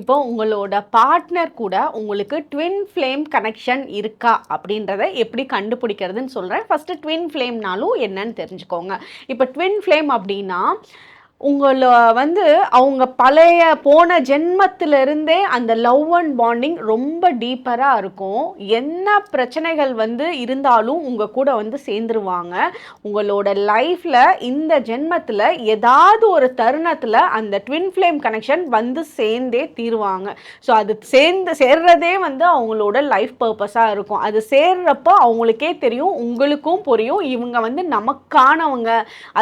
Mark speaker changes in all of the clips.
Speaker 1: இப்போ உங்களோட பார்ட்னர் கூட உங்களுக்கு ட்வின் ஃப்ளேம் கனெக்ஷன் இருக்கா அப்படின்றத எப்படி கண்டுபிடிக்கிறதுன்னு சொல்கிறேன் ஃபஸ்ட்டு ட்வின் ஃப்ளேம்னாலும் என்னன்னு தெரிஞ்சுக்கோங்க. இப்போ ட்வின் ஃப்ளேம் அப்படின்னா உங்களை வந்து அவங்க பழைய போன ஜென்மத்திலிருந்தே அந்த லவ் அண்ட் பாண்டிங் ரொம்ப டீப்பராக இருக்கும். என்ன பிரச்சனைகள் வந்து இருந்தாலும் உங்கள் கூட வந்து சேர்ந்துருவாங்க. உங்களோட லைஃப்பில் இந்த ஜென்மத்தில் ஏதாவது ஒரு தருணத்தில் அந்த ட்வின் ஃப்ளேம் கனெக்ஷன் வந்து சேர்ந்தே தீருவாங்க. ஸோ அது சேர்ந்து சேர்றதே வந்து அவங்களோட லைஃப் பர்பஸாக இருக்கும். அது சேர்றப்போ அவங்களுக்கே தெரியும் உங்களுக்கும் புரியும். இவங்க வந்து நமக்கானவங்க.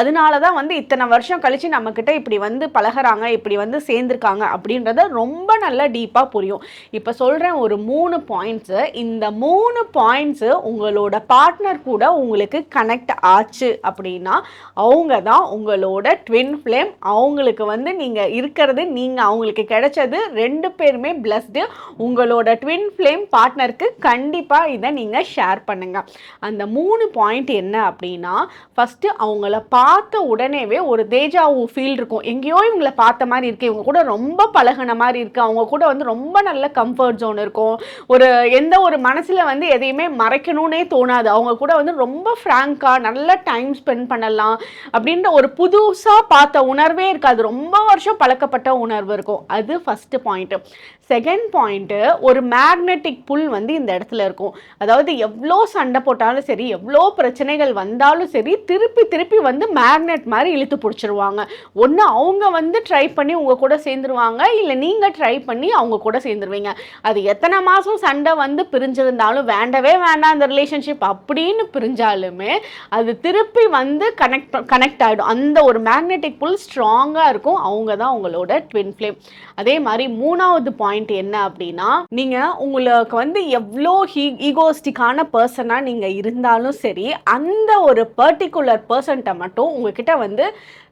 Speaker 1: அதனால தான் வந்து இத்தனை வருஷம் கழிச்சு நம்மக்கிட்ட இப்படி வந்து பழகுறாங்க இப்படி வந்து சேர்ந்துருக்காங்க அப்படின்றத ரொம்ப நல்லா டீப்பாக புரியும். இப்போ சொல்கிறேன் ஒரு மூணு பாயிண்ட்ஸு இந்த மூணு பாயிண்ட்ஸு உங்களோட பார்ட்னர் கூட உங்களுக்கு கனெக்ட் ஆச்சு அப்படின்னா அவங்க தான் உங்களோட ட்வின் ஃப்ளேம் அவங்களுக்கு வந்து நீங்கள் இருக்கிறது நீங்கள் அவங்களுக்கு கிடைச்சது ரெண்டு பேருமே பிளஸ்டு உங்களோட ட்வின் ஃப்ளேம் பார்ட்னருக்கு கண்டிப்பாக இதை நீங்கள் ஷேர் பண்ணுங்கள் அந்த மூணு பாயிண்ட் என்ன அப்படின்னா ஃபஸ்ட்டு அவங்கள பார்த்த உடனேவே ஒரு தேஜாவு ஃபீல் இருக்கும். எங்கேயோ இவங்களை பார்த்த மாதிரி இருக்குது இவங்க கூட ரொம்ப பழகுன மாதிரி இருக்குது அவங்க கூட வந்து ரொம்ப நல்ல கம்ஃபர்ட் ஜோன் இருக்கும். ஒரு எந்த ஒரு மனசில் வந்து எதையுமே மறைக்கணும்னே தோணாது. அவங்க கூட வந்து ரொம்ப ஃப்ராங்காக நல்ல டைம் ஸ்பெண்ட் பண்ணலாம் அப்படின்ற ஒரு புதுசாக பார்த்த உணர்வே இருக்காது. ரொம்ப வருஷம் பழக்கப்பட்ட உணர்வு இருக்கும். அது ஃபஸ்ட்டு பாயிண்ட்டு செகண்ட் பாயிண்ட்டு ஒரு மேக்னெட்டிக் புல் வந்து இந்த இடத்துல இருக்கும். அதாவது எவ்வளோ சண்டை போட்டாலும் சரி எவ்வளோ பிரச்சனைகள் வந்தாலும் சரி திருப்பி திருப்பி வந்து மேக்னெட் மாதிரி இழுத்து பிடிச்சிருவாங்க. ஒன்று அவங்க வந்து ட்ரை பண்ணி உங்கள் கூட சேர்ந்துருவாங்க இல்லை நீங்கள் ட்ரை பண்ணி அவங்க கூட சேர்ந்துருவீங்க. அது எத்தனை மாதம் சண்டை வந்து பிரிஞ்சிருந்தாலும் வேண்டவே வேண்டாம் அந்த ரிலேஷன்ஷிப் அப்படின்னு பிரிஞ்சாலுமே அது திருப்பி வந்து கனெக்ட் கனெக்ட் ஆகிடும் அந்த ஒரு மேக்னெட்டிக் புல் ஸ்ட்ராங்காக இருக்கும். அவங்க தான் உங்களோட ட்வின் ஃப்ளேம் அதே மாதிரி மூணாவது பாயிண்ட் என்ன அப்படின்னா நீங்கள் உங்களுக்கு வந்து எவ்வளோ ஹீ ஈகோஸ்டிக்கான பர்சனாக நீங்கள் இருந்தாலும் சரி அந்த ஒரு பர்டிகுலர் பர்சன்ட்டை மட்டும் உங்ககிட்ட வந்து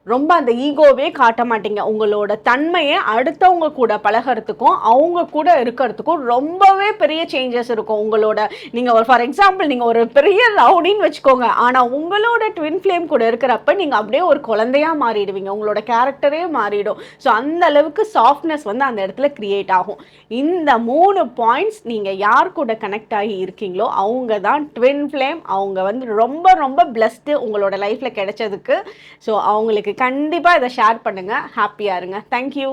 Speaker 1: ரொம்ப அந்த ஈகோவே காட்ட மாட்டீங்க. உங்களோட தன்மையை அடுத்தவங்க கூட பழகிறதுக்கும் அவங்க கூட இருக்கிறதுக்கும் ரொம்பவே பெரிய சேஞ்சஸ் இருக்கும். உங்களோட நீங்கள் ஒரு ஃபார் எக்ஸாம்பிள் நீங்கள் ஒரு பெரிய ரவுடின்னு வச்சுக்கோங்க. ஆனால் உங்களோட ட்வின் ஃப்ளேம் கூட இருக்கிறப்ப நீங்கள் அப்படியே ஒரு குழந்தையாக மாறிடுவீங்க. உங்களோட கேரக்டரே மாறிடும். ஸோ அந்த அளவுக்கு சாஃப்ட்னஸ் வந்து அந்த இடத்துல க்ரியேட் ஆகும். இந்த மூணு பாயிண்ட்ஸ் நீங்கள் யார் கூட கனெக்ட் ஆகி இருக்கீங்களோ அவங்க தான் ட்வின் ஃப்ளேம் அவங்க வந்து ரொம்ப ரொம்ப பிளஸ்டு உங்களோட லைஃப்பில் கிடைச்சதுக்கு. ஸோ அவங்களுக்கு கண்டிப்பாக இதை ஷேர் பண்ணுங்கள் ஹாப்பியாக இருங்க. தேங்க்யூ